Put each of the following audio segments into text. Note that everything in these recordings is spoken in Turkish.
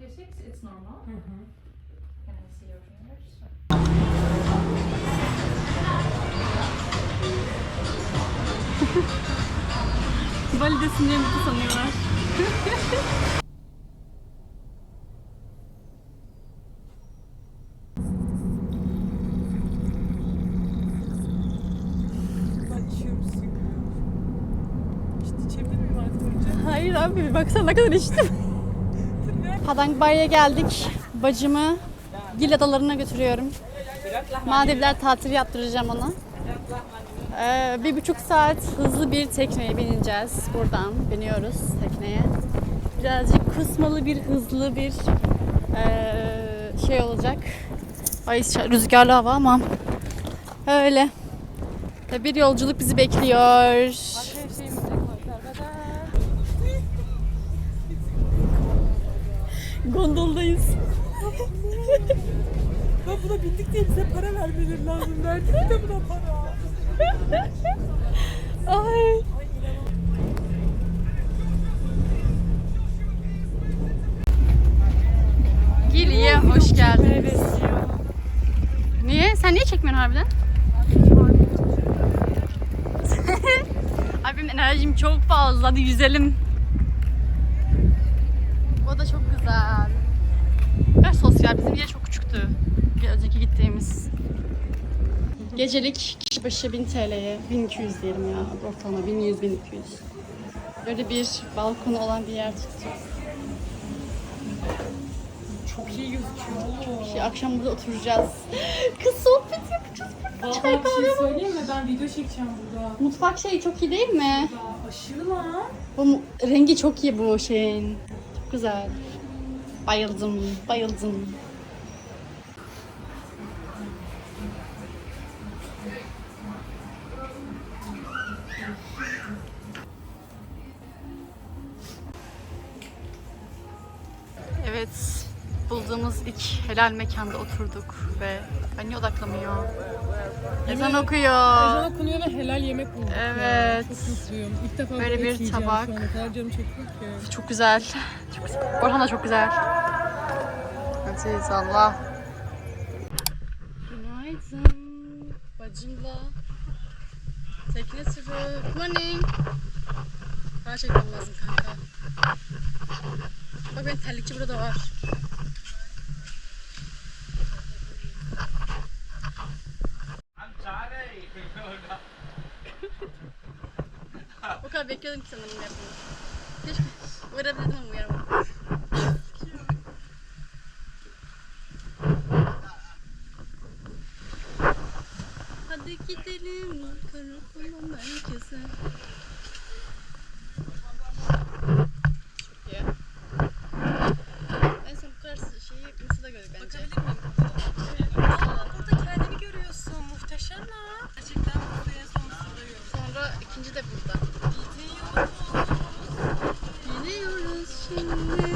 36, it's normal. Hı hı. Can I see your fingers? Validesin mutlu sanıyorlar. Hayır abi baksana ne kadar içtim. Padang Bay'a geldik. Bacımı Gil Adaları'na götürüyorum. Maldivler tatili yaptıracağım ona. Ee, bir buçuk saat hızlı bir tekneye bineceğiz. Buradan biniyoruz tekneye. Birazcık kusmalı bir hızlı bir ee, şey olacak. Ay rüzgarlı hava ama öyle. Ve Bir yolculuk bizi bekliyor. Gondoldayız. Ben buna bindik diye bize para vermeleri lazım. Verdik de buna para? Ay. Gili'ye hoş geldin. Evet ya. Niye? Sen niye çekmiyorsun harbiden? Abi benim enerjim çok fazla. Hadi yüzelim. Güzel. Kaç sosyal. Bizim yer çok küçüktü. Bir önceki gittiğimiz. Gecelik kişi başı 1000 TL'ye, 1200 diyelim ya. Ortalama 1100-1200. Böyle bir balkonu olan bir yer tuttuk. Çok iyi gözüküyor. Şey, akşam burada oturacağız. Kız sohbet yapacağız. Vallahi bir şey söyleyeyim mi? Ben video çekeceğim burada. Mutfak şeyi çok iyi değil mi? Ya aşırı lan. Bu mu- rengi çok iyi bu şeyin. Çok güzel. Bayıldım, bayıldım. Evet, bulduğumuz ilk helal mekanda oturduk ve niye odaklamıyor? Ezan okuyor. Ezan okunuyor ve helal yemek bulduk. ya. Evet. Çok mutluyum. İlk defa Böyle bir yiyeceğim tabak. Şu an. O kadar canım çekiyor ki. Çok güzel. Çok güzel. Orhan da çok güzel. Aziz Allah. Günaydın. Bacımla tekne turu. Good morning. Daha çekmem lazım kanka. Bak benim terlikçi burada var. O kadar bekliyordum ki sanırım yapmayı. Keşke uyarabilirdim ama uyaramadım. Hadi gidelim karakola merkeze. Çok iyi. En son bu kadar şeyi Mısır'da gördük bence. Burada kendini görüyorsun. Muhteşem lan. Gerçekten burada en son sırayım. Sonra ikinci de burada. Gidiyoruz şimdi.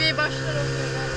Abi başlar oluyor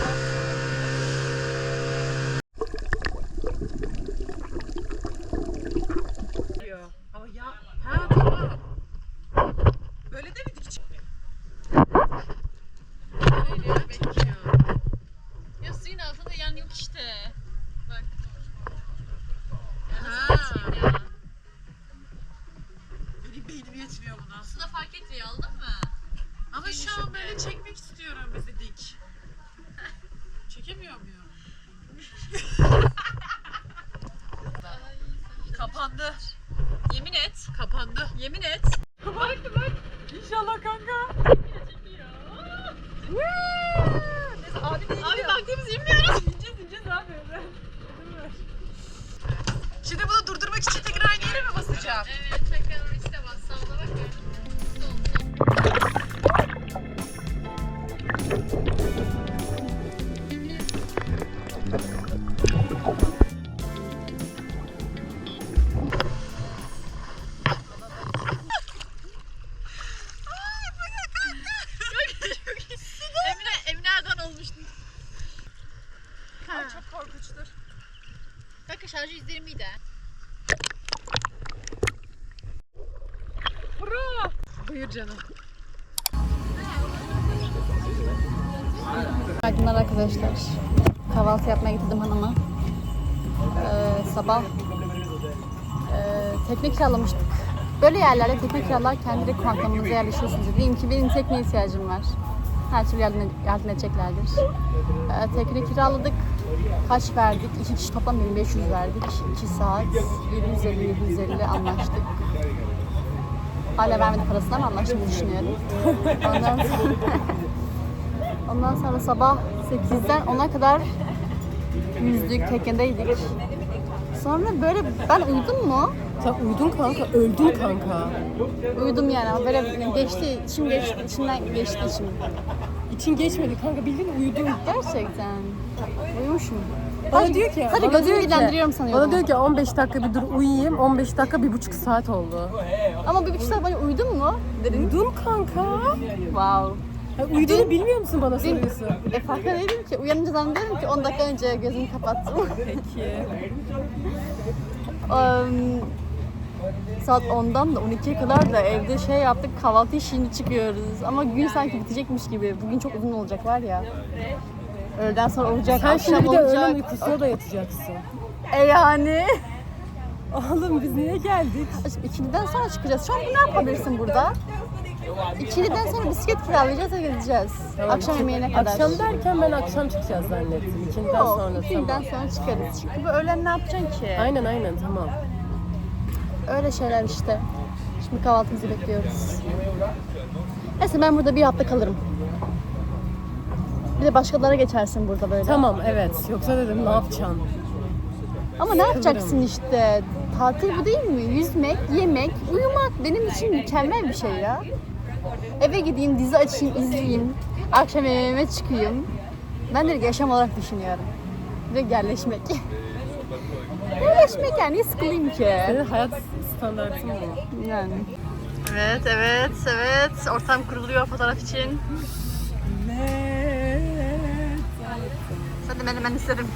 canım. Günaydınlar arkadaşlar. Kahvaltı yapmaya getirdim hanıma. Ee, sabah e, tekne kiralamıştık. Böyle yerlerde tekne kiralarken direkt konaklamanıza yerleşiyorsunuz. Diyeyim ki benim tekneye ihtiyacım var. Her türlü yardım, yardım edeceklerdir. Ee, tekne kiraladık. Kaç verdik? İki kişi toplam 1500 verdik. 2 saat 750-750 anlaştık. Hala vermedi parasını ama anlaştığımızı düşünüyorum. Ondan sonra Ondan sonra sabah 8'den 10'a kadar yüzdük, teknedeydik. Sonra böyle ben uyudum mu? Sen uyudun kanka, öldün kanka. Uyudum yani. Böyle geçti, içim geçti, içimden geçti içim. İçin geçmedi kanka, bildin uyudun. Gerçekten. Uyumuşum. Bana diyor ki, sadece bana diyor ki, dinlendiriyorum sanıyordum. Bana diyor ki 15 dakika bir dur uyuyayım, 15 dakika bir buçuk saat oldu. Ama bir buçuk saat boyunca uyudun mu? Dedim. Uyudun kanka. Wow. Ya uyuduğunu bilmiyor musun bana soruyorsun? E farkında değilim ki. Uyanınca zannediyorum ki 10 dakika önce gözümü kapattım. Peki. Em, saat 10'dan da 12'ye kadar da evde şey yaptık kahvaltı şimdi çıkıyoruz. Ama gün sanki bitecekmiş gibi. Bugün çok uzun olacak var ya. Öğleden sonra olacak, Sen akşam şimdi bir de olacak. öğlen uykusuna da yatacaksın. E yani. Oğlum biz niye geldik? Şimdi ikiliden sonra çıkacağız. Şu an ne yapabilirsin burada? İkiliden sonra bisiklet kiralayacağız ve gezeceğiz. akşam yemeğine kadar. Akşam derken ben akşam çıkacağız zannettim. İkinden Yok, sonra ikiliden tamam. sonra çıkarız. Çünkü bu öğlen ne yapacaksın ki? Aynen aynen tamam. Öyle şeyler işte. Şimdi kahvaltımızı bekliyoruz. Neyse ben burada bir hafta kalırım. Bir de başkalara geçersin burada böyle. Tamam evet. Yoksa dedim ne yapacaksın? Ama ne yapacaksın işte? Tatil bu değil mi? Yüzmek, yemek, uyumak benim için mükemmel bir şey ya. Eve gideyim, dizi açayım, izleyeyim. Akşam yemeğime çıkayım. Ben direkt yaşam olarak düşünüyorum. Direkt yerleşmek. yerleşmek yani niye sıkılayım ki? Senin hayat standartın bu. Yani. Evet, evet, evet. Ortam kuruluyor fotoğraf için. Sen de beni ben isterim.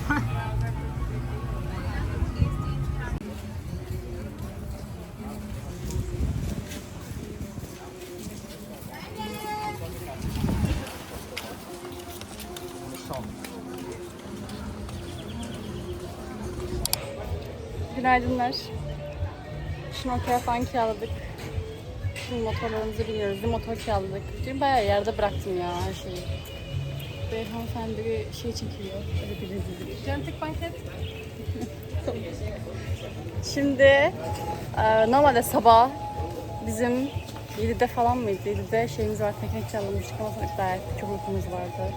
Günaydınlar. Motor falan kiraladık. Şimdi motorlarımızı biniyoruz. Bir motor kiraladık. Dün bayağı yerde bıraktım ya her şeyi. Ve hanımefendi bir şey çekiyor. Öyle bir rezillik. Cantik banket. Şimdi e, normalde sabah bizim 7'de falan mıydı? 7'de şeyimiz var, tekne kiralamıştık ama sonra. Çok uykumuz vardı.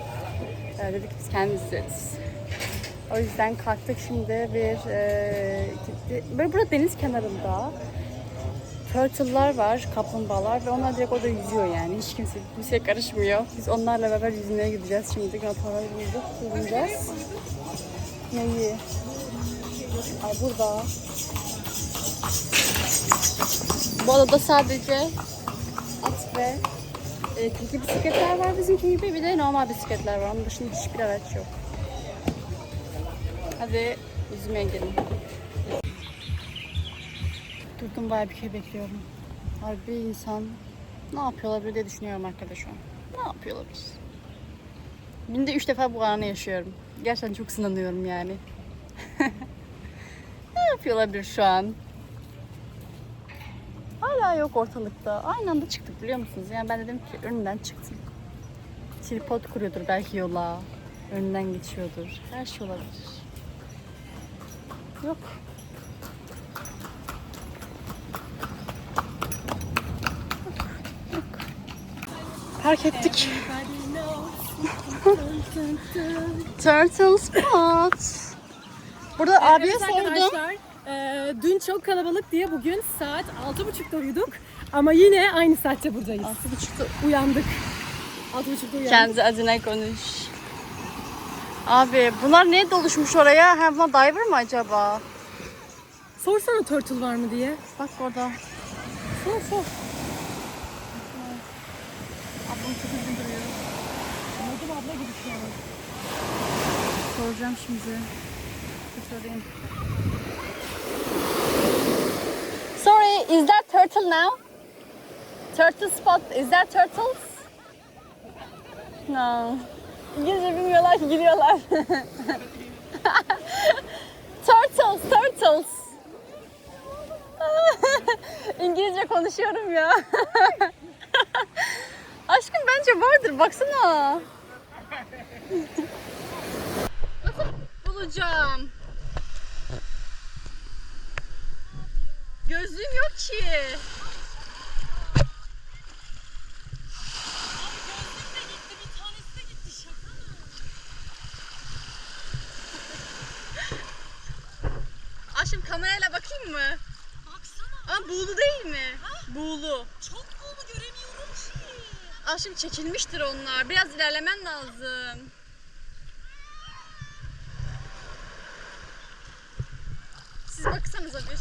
E, dedik biz kendimiz izleriz. O yüzden kalktık şimdi bir e, gitti. Böyle burada deniz kenarında turtle'lar var, kaplumbağalar ve onlar direkt orada yüzüyor yani. Hiç kimse kimseye karışmıyor. Biz onlarla beraber yüzmeye gideceğiz şimdi. Motorları bulduk, yüzeceğiz. Neyi? Ay burada. Bu adada sadece at ve elektrikli bisikletler var bizimki gibi. Bir de normal bisikletler var. Onun dışında hiçbir araç yok. Hadi yüzmeye gidelim. Durdum bayağı bir şey bekliyorum. Harbi insan ne yapıyor olabilir diye düşünüyorum arkadaş şu an. Ne yapıyor olabilir? Günde üç defa bu anı yaşıyorum. Gerçekten çok sınanıyorum yani. ne yapıyor olabilir şu an? Hala yok ortalıkta. Aynı anda çıktık biliyor musunuz? Yani ben dedim ki önünden çıktım. Tripod kuruyordur belki yola. Önünden geçiyordur. Her şey olabilir. Yok. Park ettik. Turtle Spot. Burada abiye Evet sordum. arkadaşlar, e, dün çok kalabalık diye bugün saat 6.30'da uyuduk. Ama yine aynı saatte buradayız. Altı buçukta Uyandık. 6.30'da uyandık. kendi adına konuş. Abi bunlar niye doluşmuş oraya? Hem bunlar diver mı acaba? Sorsana turtle var mı diye. Bak orada. Sor sor. Ablam çok üzgün duruyor. Anladım abla gibi şu an. Soracağım şimdi. Bir sorayım. is there turtle now? Turtle spot. Is there turtles? No. İngilizce bilmiyorlar ki giriyorlar. turtles, turtles. İngilizce konuşuyorum ya. Aşkım bence vardır baksana. Nasıl bulacağım? Gözlüğüm yok ki. Aşkım kamerayla bakayım mı? Baksana. Ama buğulu değil mi? Buğulu. Çok buğulu göremiyorum ki. Aşkım çekilmiştir onlar. Biraz ilerlemen lazım. Siz baksanıza bir.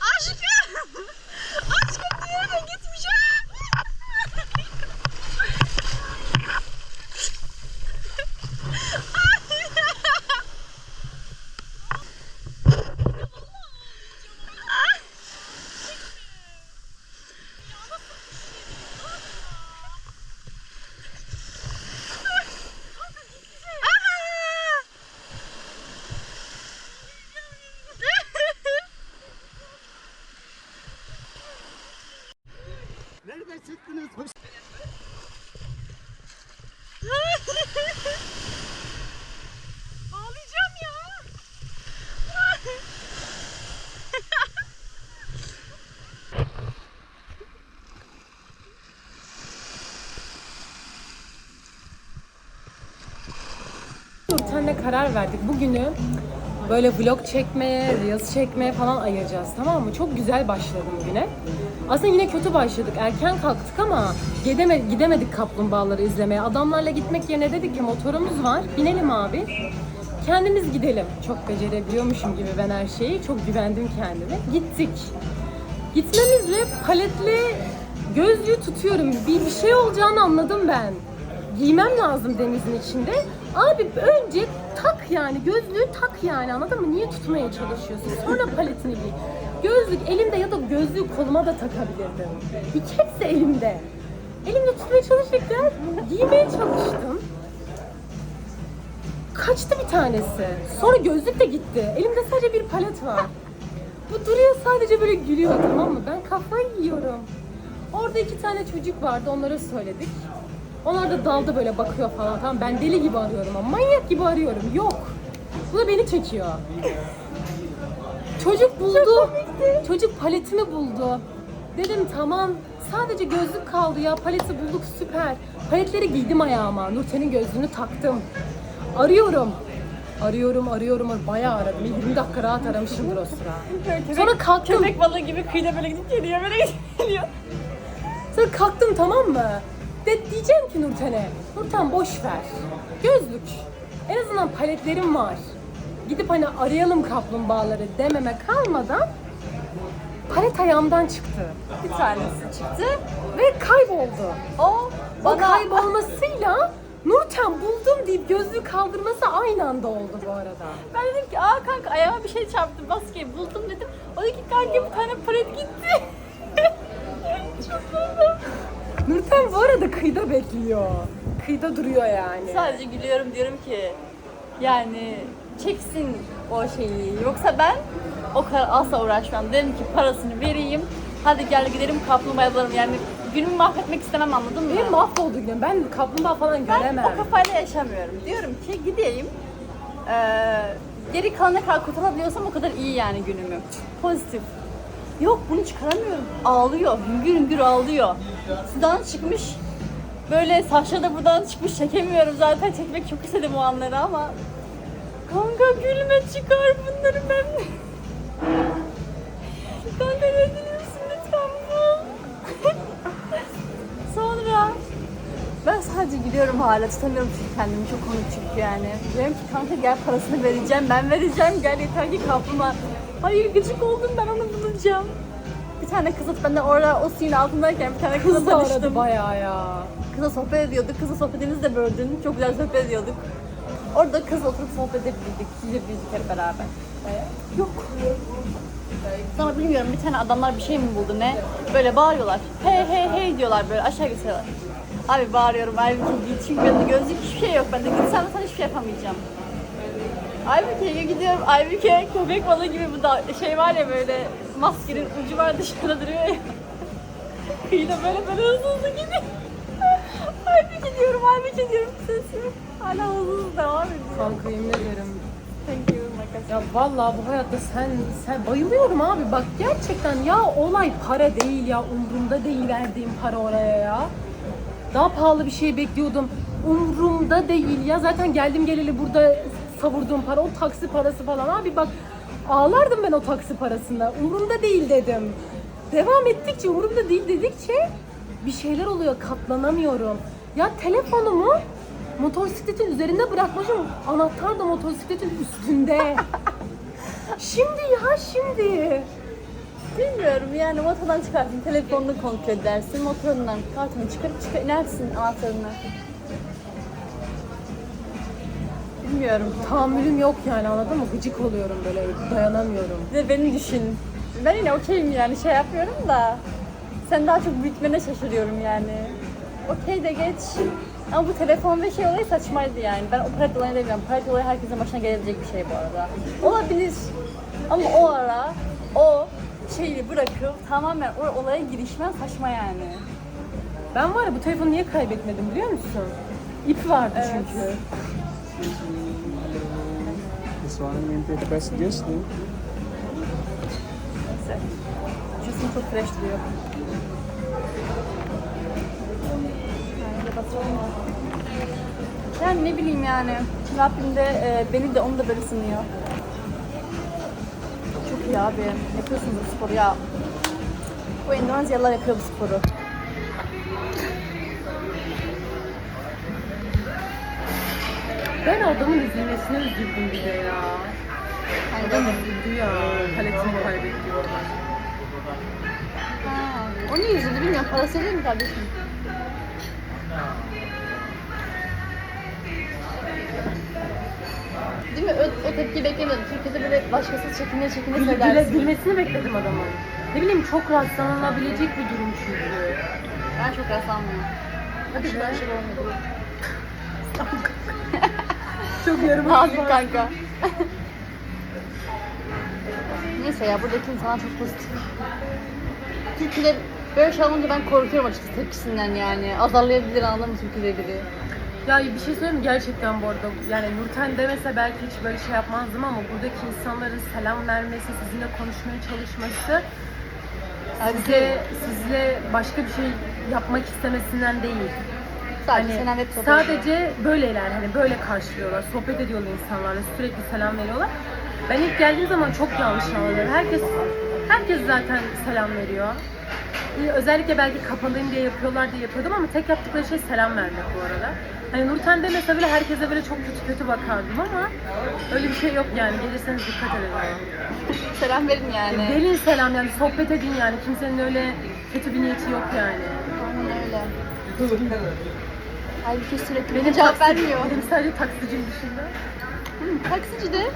Aşkım! Aşkım diğerine gitmeyeceğim. Nereden çıktınız? Hoş Ağlayacağım ya. Nurten'le karar verdik. Bugünü böyle vlog çekmeye, reels çekmeye falan ayıracağız tamam mı? Çok güzel başladım güne. Aslında yine kötü başladık. Erken kalktık ama gideme, gidemedik kaplumbağaları izlemeye. Adamlarla gitmek yerine dedik ki motorumuz var. Binelim abi. Kendimiz gidelim. Çok becerebiliyormuşum gibi ben her şeyi. Çok güvendim kendime. Gittik. Gitmemizle paletli gözlüğü tutuyorum. Bir, bir şey olacağını anladım ben. Giymem lazım denizin içinde. Abi önce tak yani gözlüğü tak yani anladın mı? Niye tutmaya çalışıyorsun? Sonra paletini giy. Gözlük elimde ya da gözlüğü koluma da takabilirdim. İki hepsi elimde. Elimde tutmaya çalışırken giymeye çalıştım. Kaçtı bir tanesi. Sonra gözlük de gitti. Elimde sadece bir palet var. Bu duruyor sadece böyle gülüyor tamam mı? Ben kafayı yiyorum. Orada iki tane çocuk vardı onlara söyledik. Onlar da dalda böyle bakıyor falan tamam ben deli gibi arıyorum ama manyak gibi arıyorum. Yok. Bu da beni çekiyor. Çocuk buldu. Çocuk paletimi buldu. Dedim tamam sadece gözlük kaldı ya paleti bulduk süper. Paletleri giydim ayağıma. Nurten'in gözlüğünü taktım. Arıyorum. Arıyorum, arıyorum, bayağı aradım. 20 dakika rahat aramışımdır o sıra. Sonra kalktım. Köpek balığı gibi kıyıda böyle gidip geliyor, böyle gidip geliyor. Sonra kalktım tamam mı? De diyeceğim ki Nurten'e, Nurten boş ver. Gözlük. En azından paletlerim var. Gidip hani arayalım kaplumbağaları dememe kalmadan palet ayağımdan çıktı. Bir tanesi çıktı. Ve kayboldu. O O bana kaybolmasıyla Nurten buldum deyip gözlüğü kaldırması aynı anda oldu bu arada. Ben dedim ki aa kanka ayağıma bir şey çarptı basket buldum dedim. O dedi ki kanka bir tane palet gitti. Çok. Nurten bu arada kıyıda bekliyor. Kıyıda duruyor yani. Sadece gülüyorum diyorum ki yani çeksin o şeyi. Yoksa ben o kadar asla uğraşmam. Dedim ki parasını vereyim. Hadi gel gidelim kaplumbağa bulalım. Yani günümü mahvetmek istemem anladın mı? Benim mahvoldu günüm. Ben kaplumbağa falan Ben göremem. o kafayla yaşamıyorum. Diyorum ki gideyim. Eee geri kalan ne kadar kurtarabiliyorsam o kadar iyi yani günümü. Pozitif. Yok bunu çıkaramıyorum. Ağlıyor. Hüngür hüngür ağlıyor. Sudan çıkmış. Böyle saçları da buradan çıkmış. Çekemiyorum zaten. Çekmek çok istedim o anları ama. Kanka gülme çıkar bunları ben. Kanka ne diliyorsun lütfen bul. Sonra ben sadece gülüyorum hala tutamıyorum çünkü kendimi çok komik çünkü yani. Diyorum ki kanka gel parasını vereceğim ben vereceğim gel yeter ki kapluma. Hayır gıcık oldum ben onu bulacağım. Bir tane kızla ben de orada o suyun altındayken bir tane kızla Kız da aradı tanıştım. bayağı ya. Kızla sohbet ediyorduk. Kızla sohbetimizi de böldün. Çok güzel sohbet ediyorduk. Orada kızla oturup sohbet edebildik. Gidebildik hep beraber. Yok. Sonra bilmiyorum bir tane adamlar bir şey mi buldu ne? Böyle bağırıyorlar. Hey hey hey diyorlar böyle aşağı gösteriyorlar. Abi bağırıyorum halbuki çünkü bende gözlük hiçbir şey yok. Ben de gitsem sana hiçbir şey yapamayacağım. Aybüke'ye gidiyorum. Aybüke köpek balığı gibi bu da şey var ya böyle maskenin ucu var dışarıda duruyor ya. Kıyıda böyle böyle hızlı hızlı gidiyor. Aybüke diyorum, Aybüke diyorum sesi. Hala hızlı hızlı devam ediyor. Kanka yemin ederim. Thank you Makas. Ya vallahi bu hayatta sen sen bayılıyorum abi bak gerçekten ya olay para değil ya umurumda değil verdiğim para oraya ya. Daha pahalı bir şey bekliyordum. Umurumda değil ya zaten geldim geleli burada savurduğum para o taksi parası falan abi bak ağlardım ben o taksi parasında. Umurumda değil dedim. Devam ettikçe umurumda değil dedikçe bir şeyler oluyor katlanamıyorum. Ya telefonumu motosikletin üzerinde bırakmışım. Anahtar da motosikletin üstünde. şimdi ya şimdi. Bilmiyorum yani motordan çıkarsın, telefonunu kontrol edersin, motorundan kartını çıkarıp çıkar inersin anahtarını. Bilmiyorum. Tahammülüm yok yani anladın mı? Gıcık oluyorum böyle dayanamıyorum. De beni düşün. Ben yine okeyim yani şey yapıyorum da sen daha çok büyütmene şaşırıyorum yani. Okey de geç. Ama bu telefon ve şey olayı saçmaydı yani. Ben o palet olayını demiyorum. Palet olayı herkesin başına gelebilecek bir şey bu arada. Olabilir. Ama o ara o şeyi bırakıp tamamen o olaya girişmen saçma yani. Ben var ya bu telefonu niye kaybetmedim biliyor musun? İp vardı Evet. çünkü. Visualmente parece disso, né? Neyse. Juice'um çok fresh duruyor. Yani ne bileyim yani. Rabbim de e, beni de onu da böyle sınıyor. Çok iyi abi. Yapıyorsunuz bu sporu ya. Bu Endonezyalılar yapıyor bu sporu. Ben adamın üzülmesine üzüldüm bir de ya. Adam üzüldü ya. Paletini kaybetti oradan. Ha, o niye üzüldü bilmiyorum. Parası değil mi kardeşim? Değil mi? O, o tepkiyi beklemiyordum. Türkiye'de böyle başkası çekine çekine Gül, güle, gülmesini bekledim adamın. Ne bileyim çok rastlanabilecek bir durum çünkü. Ben çok rastlanmıyorum. Hadi be. şey olmadı. Çok yarım Nazım kanka. Neyse ya buradaki insanlar çok pozitif. Türkiye'de böyle şey olunca ben korkuyorum açıkçası tepkisinden yani. Azarlayabilir anladın mı biri? Ya bir şey söyleyeyim mi? Gerçekten bu arada yani Nurten demese belki hiç böyle şey yapmazdım ama buradaki insanların selam vermesi, sizinle konuşmaya çalışması size, sizle başka bir şey yapmak istemesinden değil. Sadece Hani selam hep sadece böyleler hani böyle karşılıyorlar. Sohbet ediyorlar insanlarla sürekli selam veriyorlar. Ben ilk geldiğim zaman çok yanlış anladım. Herkes herkes zaten selam veriyor. Ee, Özellikle belki kapalıyım diye yapıyorlar diye yapıyordum ama tek yaptıkları şey selam vermek bu arada. Hani Nurten demese bile herkese böyle çok kötü kötü bakardım ama öyle bir şey yok yani. Gelirseniz dikkat edin. Selam verin yani. Gelin selam yani sohbet edin yani. Kimsenin öyle kötü bir niyeti yok yani. Aynen öyle. Halbuki sürekli Benim cevap vermiyor. Benim sadece taksicim dışında. Hı, taksici de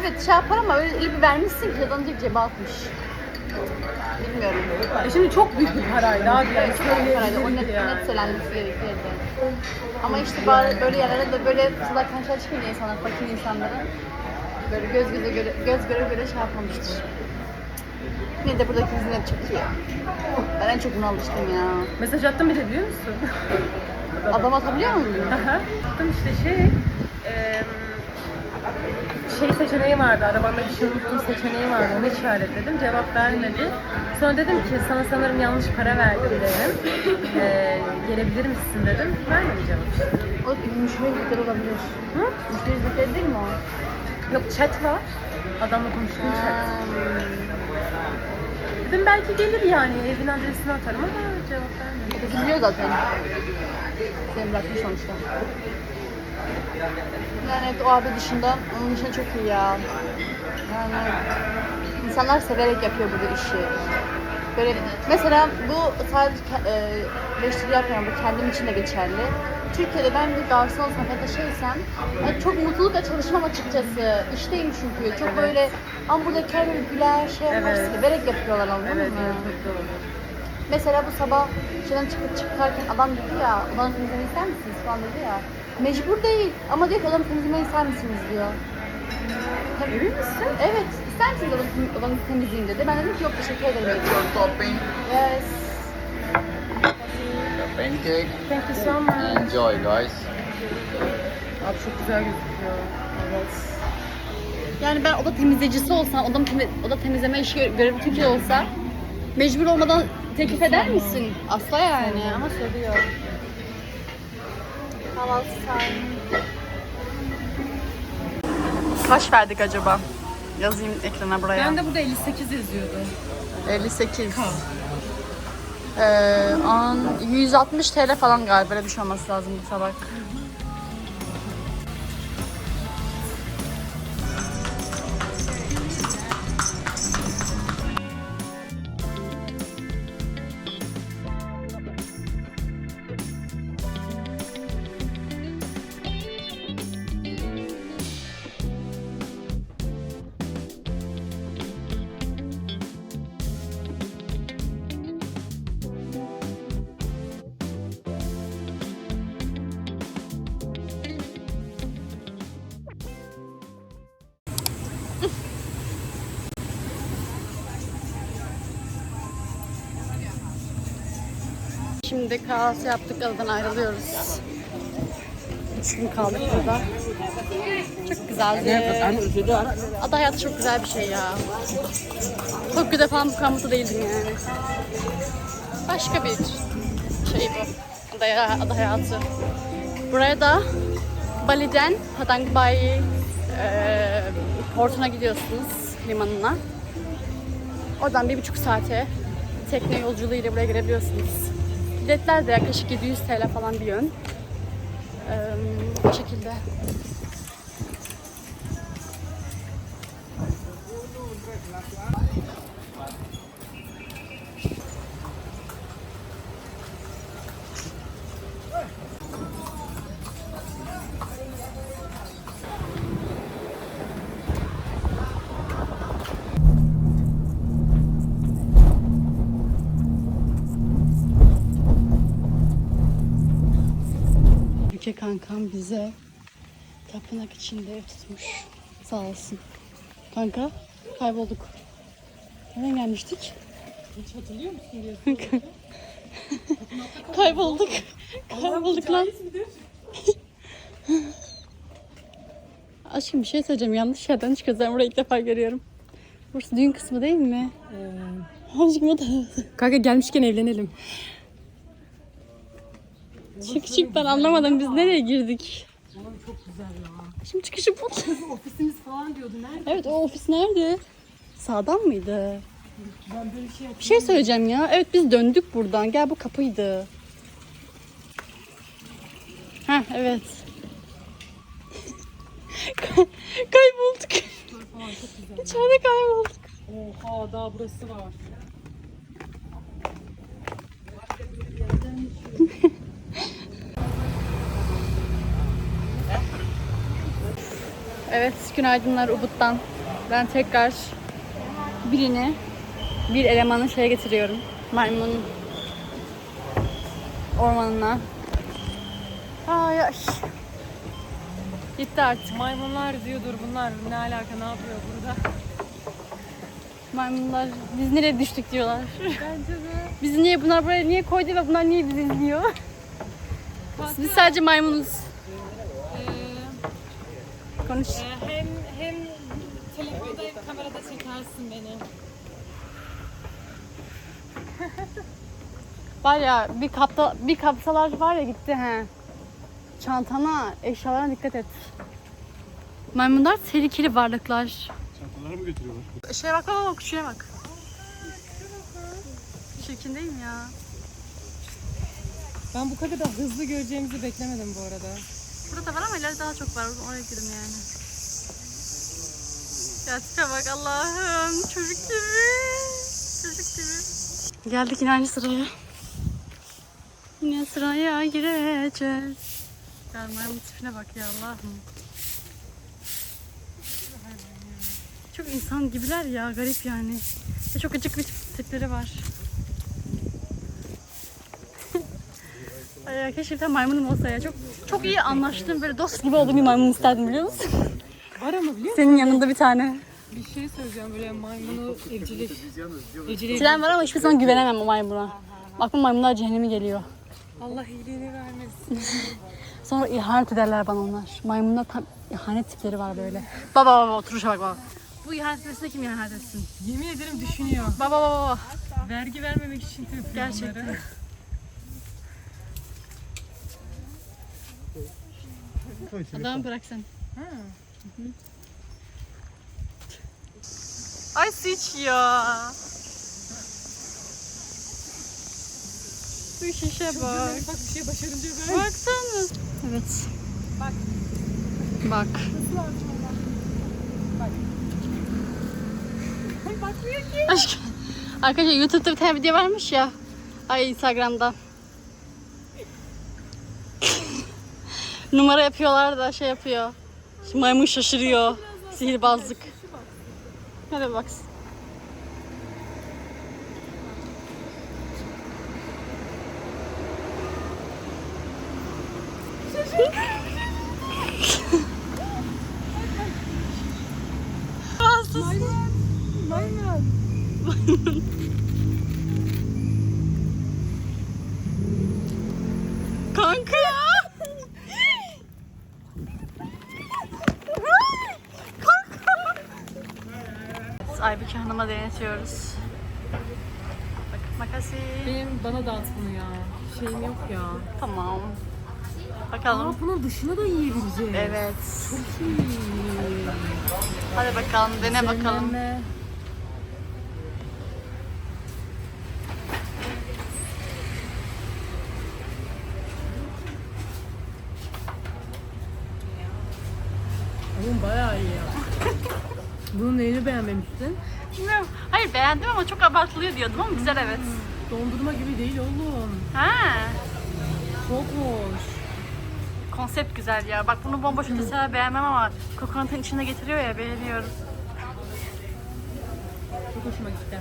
evet şey yapar ama öyle, öyle bir vermişsin ki adam cebe atmış. Bilmiyorum. E şimdi çok büyük bir paraydı abi yani Herhalde o net, yani. net söylenmesi gerekirdi. Ama işte bari böyle yerlere de böyle tuzak karşıya çıkınca insanlar, fakir insanlara böyle göz göze göre, göz göre göre şey yapmamıştır. Yine de buradaki hizmet çok iyi. Ben en çok buna alıştım ya. Mesaj attım bir de biliyor musun? Adam atabiliyor musun? Attım işte şey eee, şey seçeneği vardı, arabanda bir şey unuttum seçeneği vardı, onu işaretledim, cevap vermedi. Sonra dedim ki sana sanırım yanlış para verdim dedim. Eee gelebilir misin dedim, vermedi cevap işte. O müşteri hizmetleri olabilir. Hı? Müşteri hizmetleri değil mi o? Yok chat var, adamla konuştuğum chat. Ha. Dedim belki gelir yani, evin adresini atarım ama cevap vermedi. Biliyor zaten. Seni bırakmış sonuçta. Yani evet o abi dışında onun dışında çok iyi ya. Yani İnsanlar severek yapıyor burada işi. Böyle mesela bu sadece e, eleştiri yapmıyorum, bu kendim için de geçerli. Türkiye'de ben bir garson da şeysem yani çok mutlulukla çalışmam açıkçası. İşteyim çünkü. Çok böyle ama buradakiler böyle güler, şey yapar, Evet. severek yapıyorlar anladın mı? Mesela bu sabah şeyden çıkıp çıkarken adam dedi ya, odanı temizlemeyi ister misiniz falan dedi ya. Mecbur değil ama diyor ki odanı temizlemeyi ister misiniz diyor. Emin misin? Evet. İster misiniz odanı, odanızı temizleyeyim dedi. Ben dedim ki yok teşekkür ederim. Your topping, Yes. pancake. Thank you so much. Enjoy, guys. Abi çok güzel gözüküyor. Evet. Yani ben oda temizleyicisi olsam, odam temiz, oda temizleme işi gö- görevi Türkiye olsa mecbur olmadan teklif eder misin? Asla yani ama. Kahvaltı time. Kaç verdik acaba? Yazayım ekrana buraya. Ben de burada 58 yazıyordu. 58. Ee, an 160 TL falan galiba böyle bir şey olması lazım bu tabak. Şimdi kahvaltı yaptık, adadan ayrılıyoruz. Üç gün kaldık burada. Çok güzeldi. Ada hayatı çok güzel bir şey ya. Tokyo'da falan bu kadar mutlu değildim yani. Başka bir şey bu. Ada, ada hayatı. Buraya da Bali'den Padang Bai e, portuna gidiyorsunuz limanına. Oradan bir buçuk saate tekne yolculuğu ile buraya girebiliyorsunuz. Biletler de yaklaşık 700 TL falan bir yön. Ee, bu şekilde. Kankam bize tapınak içinde ev tutmuş. Sağ olsun. Kanka kaybolduk. Nereden gelmiştik? Hiç hatırlıyor musun diye. Kaybolduk. Kaybolduk lan. Aşkım bir şey söyleyeceğim. Yanlış yerden çıkıyoruz. Ben burayı ilk defa görüyorum. Burası düğün kısmı değil mi? Aşkım o da. Kanka gelmişken evlenelim. Çık çık ben anlamadım. Biz nereye girdik? Çok güzel ya. Şimdi çıkışı bul. Ofisimiz falan diyordu. Nerede? Evet o ofis nerede? Sağdan mıydı? Ben böyle şey Bir şey söyleyeceğim ya. Evet biz döndük buradan. Gel bu kapıydı. Ha evet. Kay- kaybolduk. İçeride kaybolduk. Oha daha burası var. Evet günaydınlar Ubud'dan. Ben tekrar birini, bir elemanı şeye getiriyorum. Maymun ormanına. Ay ay. Gitti artık. Maymunlar diyordur bunlar ne alaka ne yapıyor burada? Maymunlar biz nereye düştük diyorlar. Bence de. Bizi niye bunlar buraya niye koydu ve bunlar niye bizi izliyor? Biz sadece maymunuz. Konuş. hem hem telefonda hem kamerada çekersin beni. Var ya bir kapta bir kapsalar var ya gitti he. Çantana, eşyalarına dikkat et. Maymunlar tehlikeli varlıklar. Çantaları mı götürüyorlar? Şeye bak bak bak şuraya bak. Çirkin değil mi ya? Ben bu kadar da hızlı göreceğimizi beklemedim bu arada. Burada da var ama ileride daha çok var. Oraya gidelim yani. Ya tipe bak Allah'ım. Çocuk gibi. Çocuk gibi. Geldik yine aynı sıraya. Yine sıraya gireceğiz. Ya maymun tipine bak ya Allah'ım. Çok insan gibiler ya garip yani. Ve çok acık bir tipleri var. Ya keşke bir tane maymunum olsa ya. Çok çok iyi anlaştığım böyle dost gibi olduğum bir maymun isterdim biliyor musun? Var ama biliyor musun? Senin yanında bir tane. Bir şey söyleyeceğim böyle maymunu evcilik. Evciliği. Tren var ama hiçbir zaman güvenemem o maymuna. Bakma maymunlar cehennemi geliyor. Allah iyiliğini vermesin. Sonra ihanet ederler bana onlar. Maymunlar tam ihanet tipleri var böyle. Baba baba oturuşa bak baba. Bu ihanet etmesine kim ihanet etsin? Yemin ederim düşünüyor. Baba baba baba. Vergi vermemek için yapıyor Gerçekten. bunları. Adamı bırak sen. Ha. Ay su içiyor. Bu şişe bak. Bak bir şey başarınca ben. Baksana. Evet. Bak. Bak. Bakmıyor ki. Aşk. Arkadaşlar YouTube'da bir tane video varmış ya. Ay Instagram'da. Numara yapıyorlar da şey yapıyor. Maymun şaşırıyor. Sihirbazlık. Hadi bak. Aybüke Hanım'a denetiyoruz. Bak makası. Benim bana dağıt bunu ya. Şeyim yok ya. Tamam. Ama Bakalım. bunun dışına da yiyebileceğiz. Evet. İyi. Hadi bakalım dene bakalım. Zenlenme. Oğlum bayağı iyi ya. Bunun neyini beğenmemiştin? Bilmiyorum. Hayır beğendim ama çok abartılıyor diyordum ama güzel evet. Dondurma gibi değil oğlum. Ha. Çok hoş. Konsept güzel ya. Bak bunu bomboş mesela beğenmem ama kokonatın içine getiriyor ya beğeniyorum. Çok hoşuma gitti.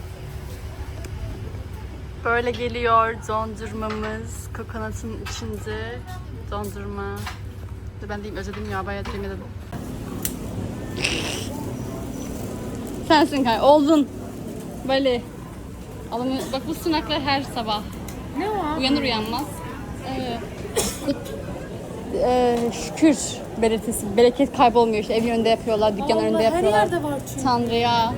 Böyle geliyor dondurmamız. Kokonatın içinde dondurma. Ben diyeyim özledim ya bayağı ederim. Sensin kay oldun. Böyle. Alımı, bak bu sunaklar her sabah. Ne abi? Uyanır uyanmaz. Ee, ee, şükür belirtisi. Bereket kaybolmuyor işte. Evin önünde yapıyorlar, dükkan Allah, önünde her yapıyorlar. yerde var çünkü. Tanrı'ya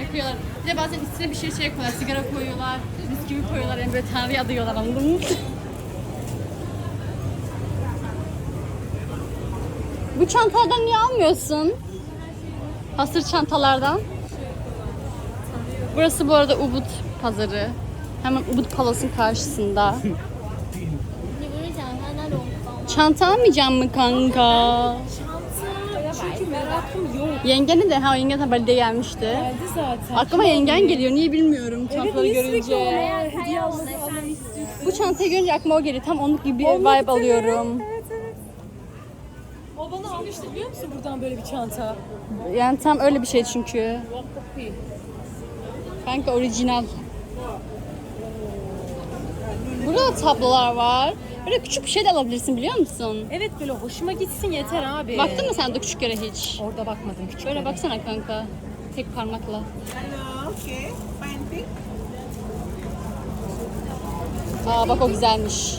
yapıyorlar. Bir de bazen üstüne bir şey şey koyuyorlar. Sigara koyuyorlar, bisküvi koyuyorlar. Yani böyle Tanrı'ya adıyorlar anladın mı? Bu çantalardan niye almıyorsun? Hasır çantalardan. Burası bu arada Ubud pazarı. Hemen Ubud Palas'ın karşısında. Çanta almayacağım mı kanka? Çünkü merakım yok. Yengeni de ha yengen de Bali'de gelmişti. Geldi zaten. Aklıma yengen geliyor. Niye bilmiyorum çantaları görünce. hediye? Bu çantayı görünce aklıma o geliyor. Tam onluk gibi bir vibe alıyorum. O bana almıştı biliyor musun buradan böyle bir çanta? Yani tam öyle bir şey çünkü. Kanka orijinal. Burada da tablolar var. Böyle küçük bir şey de alabilirsin biliyor musun? Evet böyle hoşuma gitsin yeter abi. Baktın mı sen de küçüklere hiç? Orada bakmadım küçük. Böyle baksana kanka. Tek parmakla. Aa bak o güzelmiş.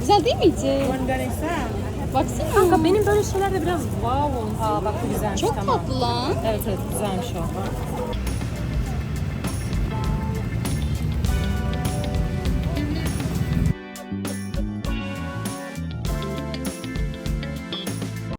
Güzel değil miydi? Baksana. Kanka benim böyle şeylerde biraz wow oldu. Aa bak bu güzelmiş Çok tamam. tatlı lan. Evet evet güzelmiş o.